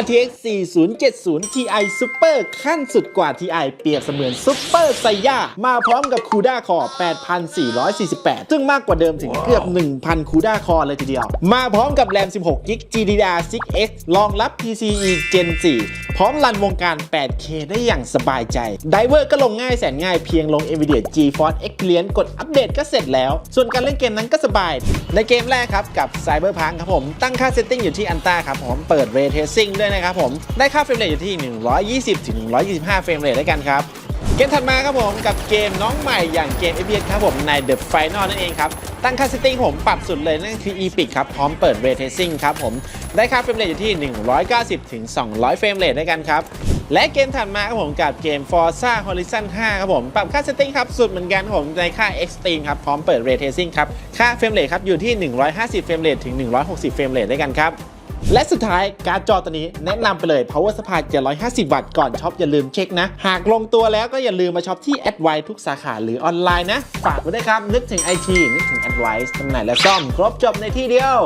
RTX 4070 Ti Super ขั้นสุดกว่า Ti เปรียบเสมือน Super ไซย่ามาพร้อมกับ CUDA Core 8448 ซึ่งมากกว่าเดิมถึงเกือบ 1,000 CUDA Core เลยทีเดียว มาพร้อมกับ RAM 16 GB GDDR6X รองรับ PCIe Gen 4 พร้อมรันวงการ 8K ได้อย่างสบายใจ ไดเวอร์ก็ลงง่ายแสนง่ายเพียงลง NVIDIA GeForce Experience กดอัปเดตก็เสร็จแล้ว ส่วนการเล่นเกมนั้นก็สบาย ในเกมแรกครับกับ Cyberpunk ครับผม ตั้งค่าเซตติ้งอยู่ที่อันต้าครับผม เปิด Ray Tracing ด้วยนะครับผม ได้ค่าเฟรมเรทอยู่ที่ 120ถึง125 เฟรมเรทด้วยกันครับ เกมถัดมาครับผมกับเกมน้องใหม่อย่างเกม FPS ครับผมใน The Final นั่นเองครับ ตั้งค่าเซตติ้งผมปรับสุดเลยนั่นคือ Epic ครับ พร้อมเปิด Ray Tracing ครับผม ได้ค่าเฟรมเรทอยู่ที่ 190ถึง200 เฟรมเรทด้วยกันครับและเกมถัดมาครับผมกับเกม Forza Horizon 5 ครับผม ปรับค่าเซตติ้งครับ สุดเหมือนกันผมในค่า Extreme ครับ พร้อมเปิด Ray Tracing ครับ ค่าเฟรมเรทครับ อยู่ที่ 150 เฟรมเรทถึง 160 เฟรมเรทด้วยกันครับ และสุดท้ายการ์ดจอตัวนี้แนะนำไปเลย Power Supply 750 วัตต์ก่อนช็อปอย่าลืมเช็คนะ หากลงตัวแล้วก็อย่าลืมมาช็อปที่ a d v i ทุกสาขาหรือออนไลน์นะ ฝากไว้ด้วยครับ นึกถึง IT นึกถึง Advice จำหน่ายและซ่อมครบจบในที่เดียว